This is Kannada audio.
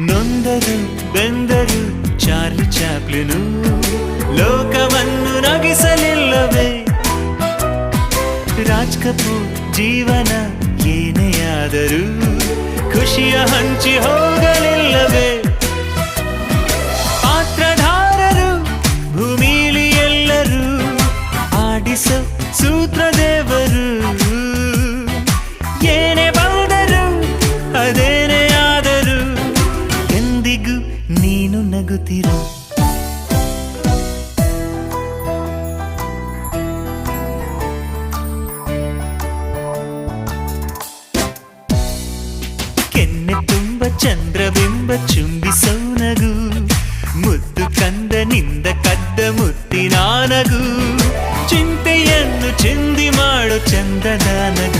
ನೊಂದರು ಬೆಂದರು ಚಾರ್ಲಿ ಚಾಪ್ಲಿನು. ಲೋಕವನ್ನು ನಗಿಸಲಿಲ್ಲವೇ? ರಾಜ್ ಕಪೂರ್ ಜೀವನ ಏನೇ ಆದರೂ ಖುಷಿಯ ಹಂಚಿ ಹೋಗಲಿಲ್ಲವೇ? ಪಾತ್ರಧಾರರು, ಭೂಮಿಲಿ ಎಲ್ಲರೂ ಆಡಿಸೋ ಸೂತ್ರದೇವರು ನೀನು ನಗುತ್ತಿರೋ ಕೆನ್ನೆ ತುಂಬ ಚಂದ್ರಬಿಂಬ ಚುಂಬಿಸೋ ನಗು ಮುದ್ದು ಕಂದನಿಂದ ಕದ್ದ ಮುತ್ತಿನ ನಗು ಚಿಂತೆಯನ್ನು ಚಿಂದಿ ಮಾಡು ಚಂದದ ನಗು